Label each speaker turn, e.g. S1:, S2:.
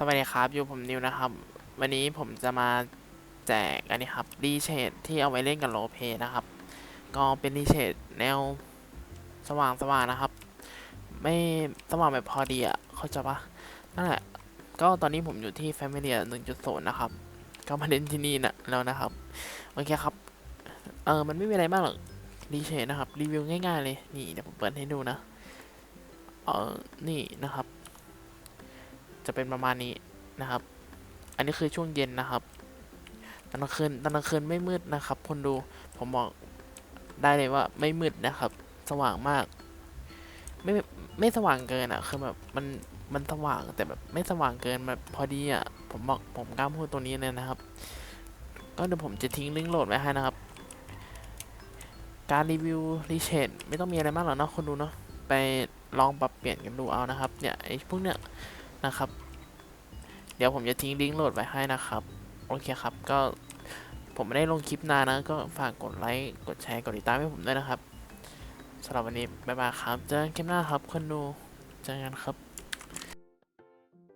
S1: สวัสดีครับอยู่ผมนิวนะครับ วันนี้ผมจะมาแจกอันนี้ครับรีเชดที่เอาไว้เล่นกับโลเพนะครับ ก็เป็นรีเชดแนวสว่างสว่างนะครับ ไม่สว่างแบบพอดีอะเข้าใจปะนั่นแหละ ก็ตอนนี้ผมอยู่ที่ Familia 1.0 นะครับ ก็มาเล่นที่นี่นะแล้วนะครับ โอเคครับ เออมันไม่มีอะไรมากหรอกรีเชดนะครับ รีวิวง่ายๆเลย นี่เดี๋ยวผมเปิดให้ดูนะ เออนี่นะครับ จะเป็นประมาณนี้นะครับ อันนี้คือช่วงเย็นนะครับตอนกลางคืนตอนกลางคืนไม่มืดนะครับ คนดูผมบอกได้เลยว่าไม่มืดนะครับ สว่างมาก ไม่ไม่สว่างเกินอะคือแบบมันมันสว่างแต่แบบไม่สว่างเกินแบบพอดีอะผมบอกผมกล้าพูดตรงนี้เลยนะครับ ก็เดี๋ยวผมจะทิ้งลิงก์โหลดไว้ให้นะครับ การรีวิวรีเชดไม่ต้องมีอะไรมากหรอกเนาะคนดูเนาะไปลองปรับเปลี่ยนกันดูเอานะครับเนี่ยไอ้พวกเนี้ยนะครับ เดี๋ยวผมจะทิ้งลิงก์โหลดไว้ให้นะครับ โอเคครับ ก็ผมไม่ได้ลงคลิปนานนะ ก็ฝากกดไลค์ กดแชร์ กดติดตามให้ผมด้วยนะครับสำหรับวันนี้ บ๊ายบายครับ เจอกันคลิปหน้าครับคนดู เจอกันครับ